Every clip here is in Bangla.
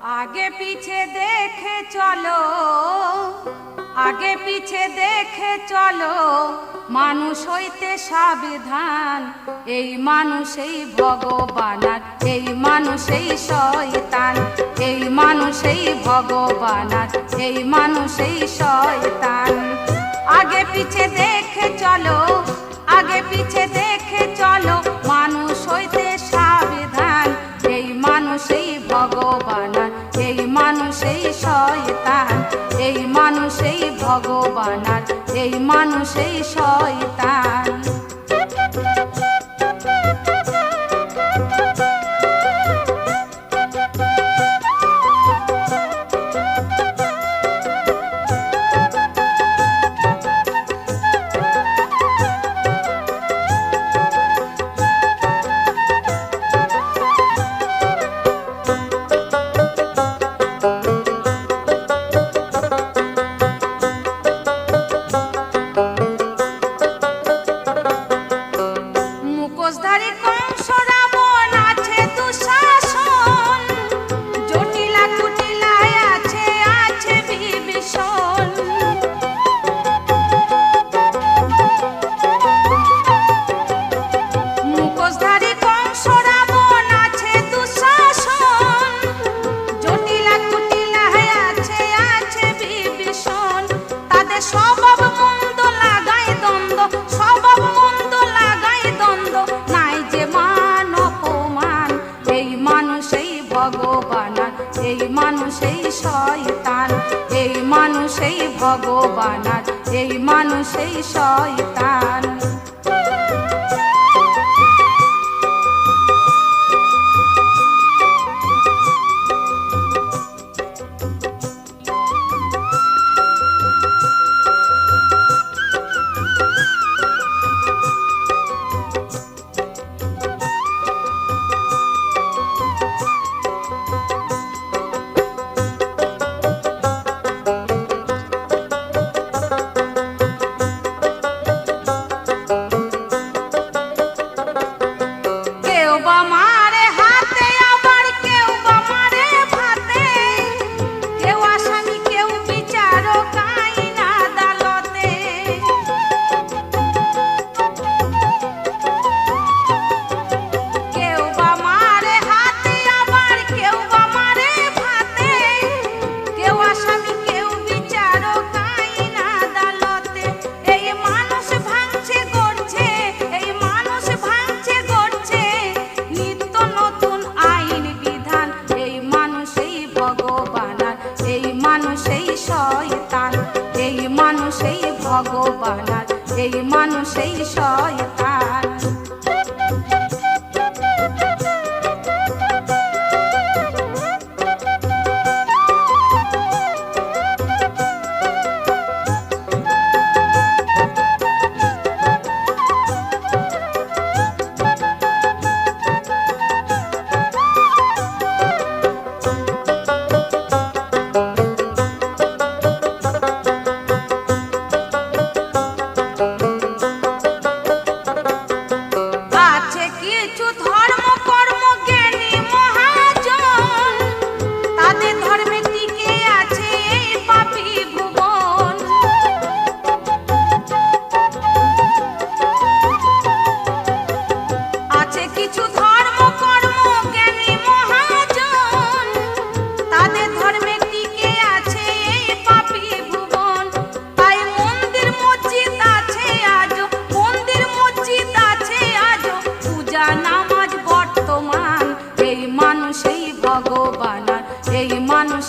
আগে পিছে দেখে চলো, আগে পিছে দেখে চলো, মানুষ হইতে সাবধান, এই মানুষেই ভগবান, এই মানুষেই শয়তান, এই মানুষেই ভগবান, এই মানুষেই শয়তান। আগে পিছে দেখে চলো, আগে পিছে দেখে ভগবান আর এই মানুষেই শয়তান।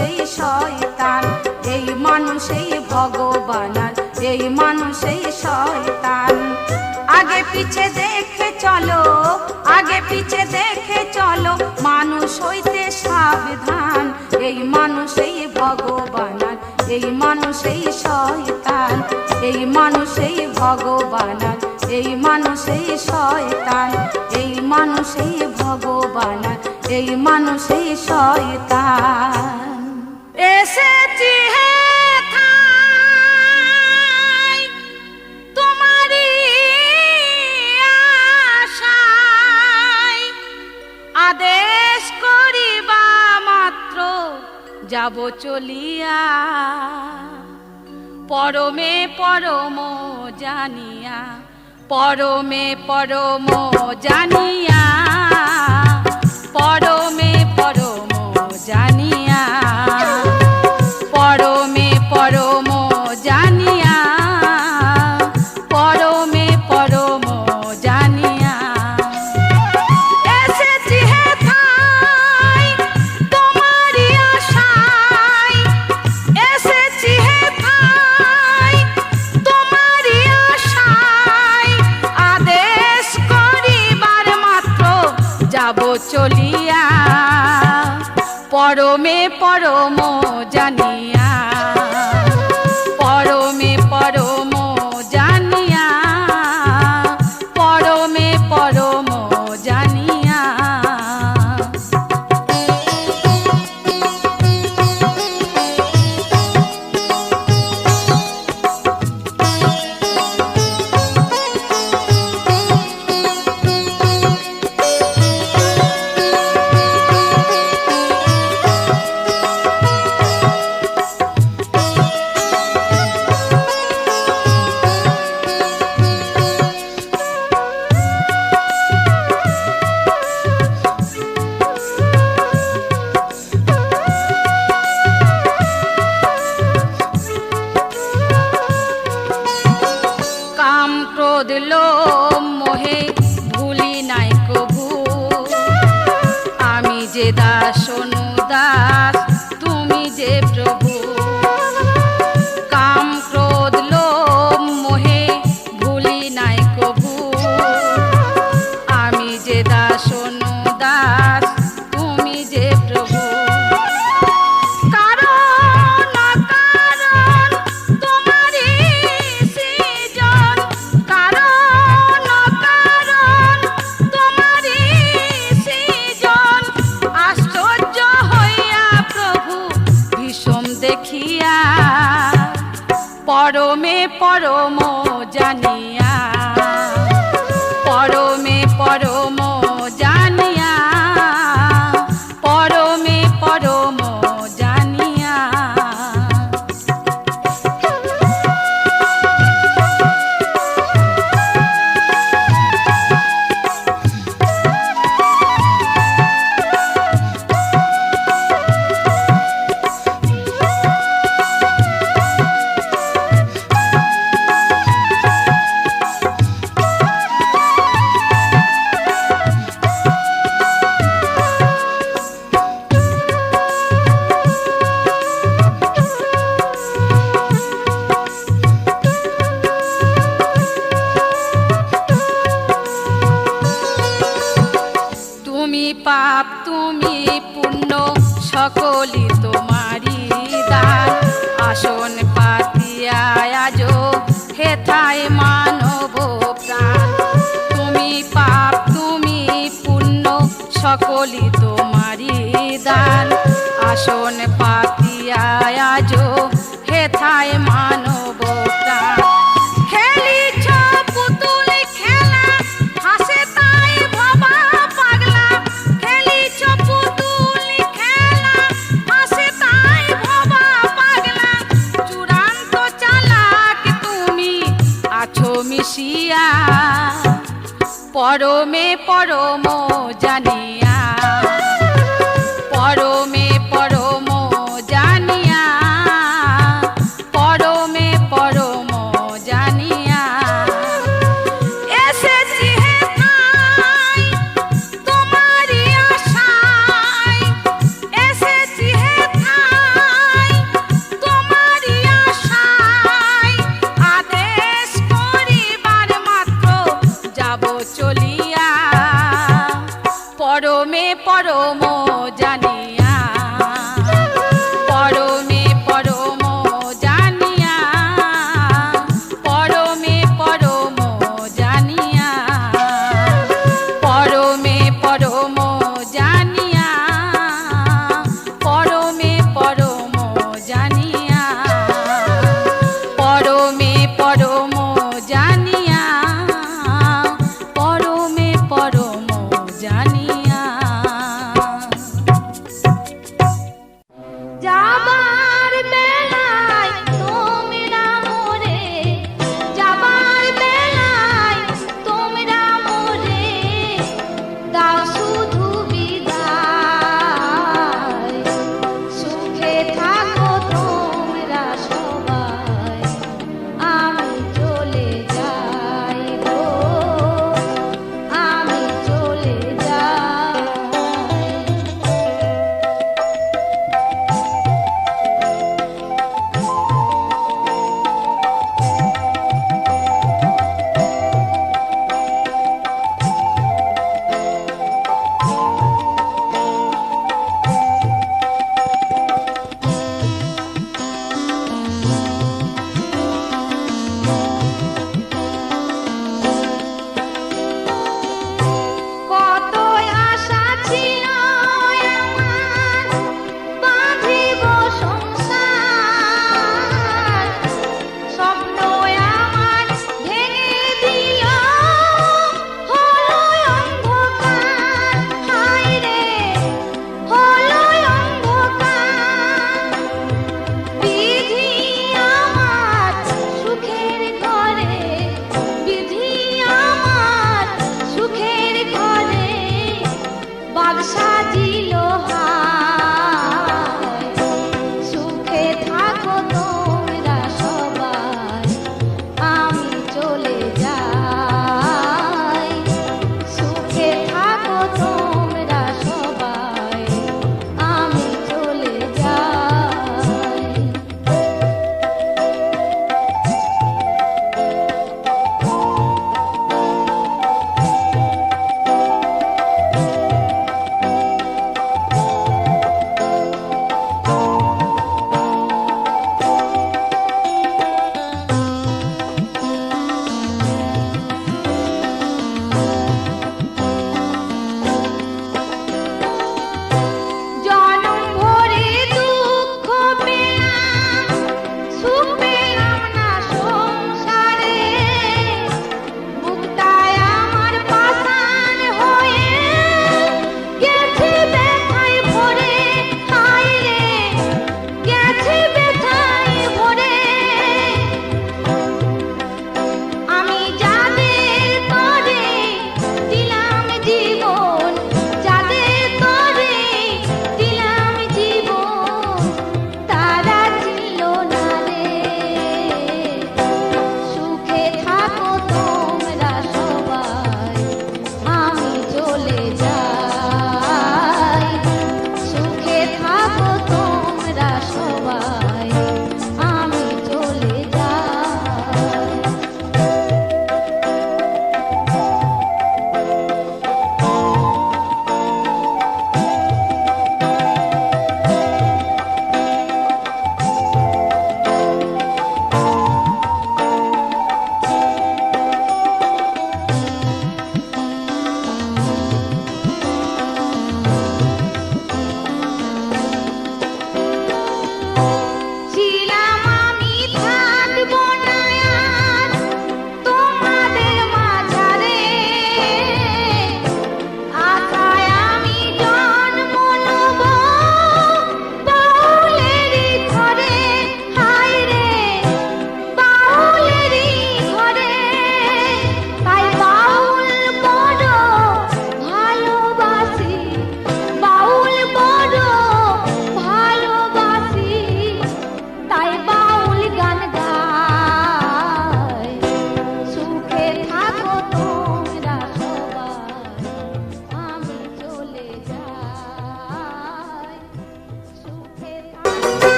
সেই শয়তান, এই মানুষেই ভগবান এই মানুষেই শয়তান। আগে পিছে দেখে চলো, আগে পিছে দেখে চলো, মানুষ হইতে সাবধান, এই মানুষেই ভগবান এই মানুষেই শয়তান, এই মানুষেই ভগবান এই মানুষেই শয়তান, এই মানুষেই ভগবান এই মানুষেই শয়তান। আদেশ করিবা মাত্র যাব চলিয়া। পরমে পরম জানিয়া পরমে পরম জানিয়া পরমে পরম জানিয়া। যাব চলিয়া। পরমে পরম জানিয়া পরম জানি। তুমি আছো মিশিয়া পরমে পরম জানি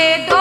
de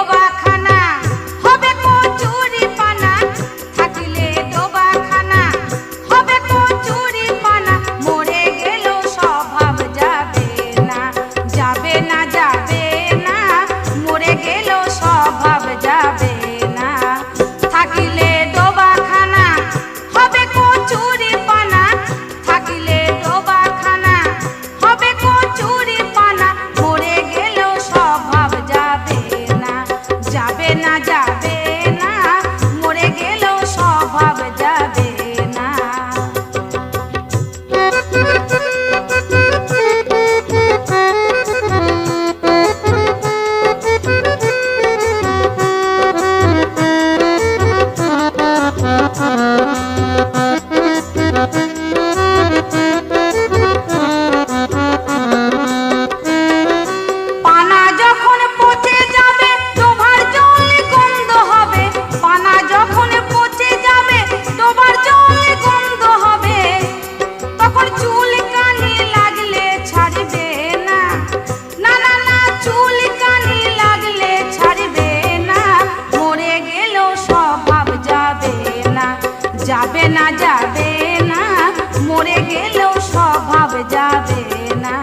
যাবে না যাবে না মরে গেলেও স্বভাব যাবে না।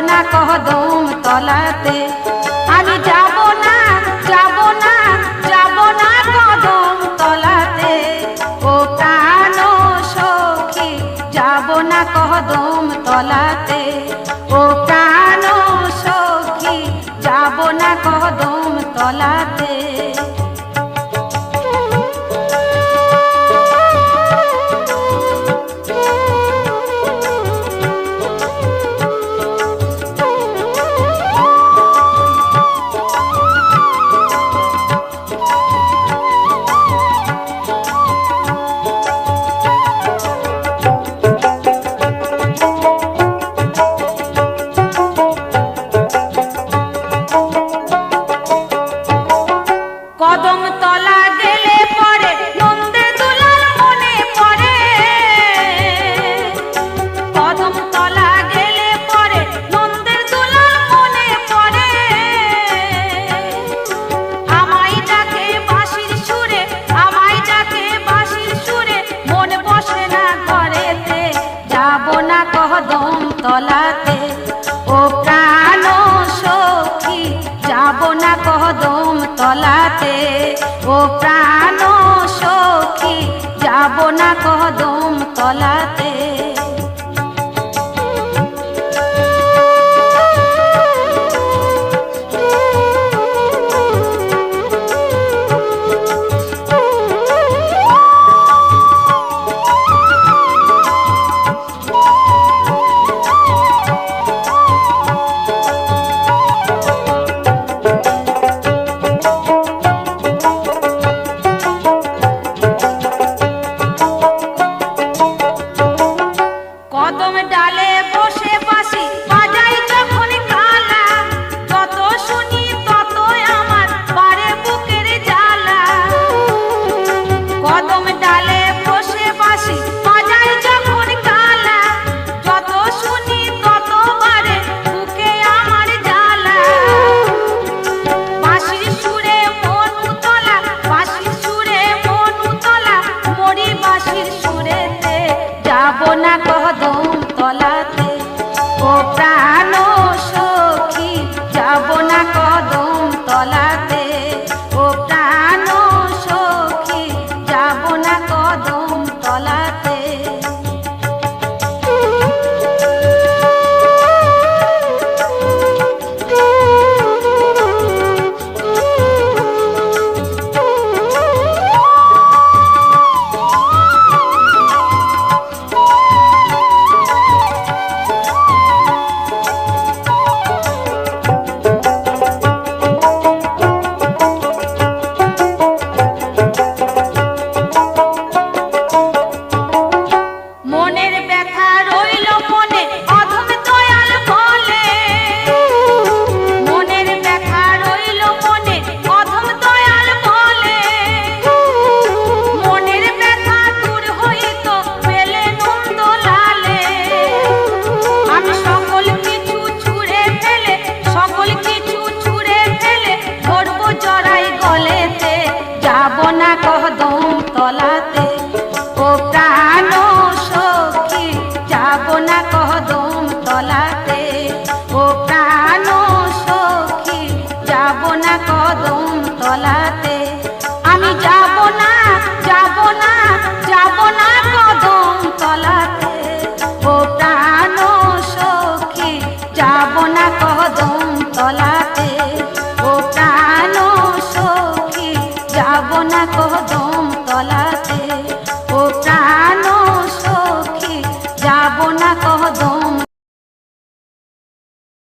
না কহ দম তলাতে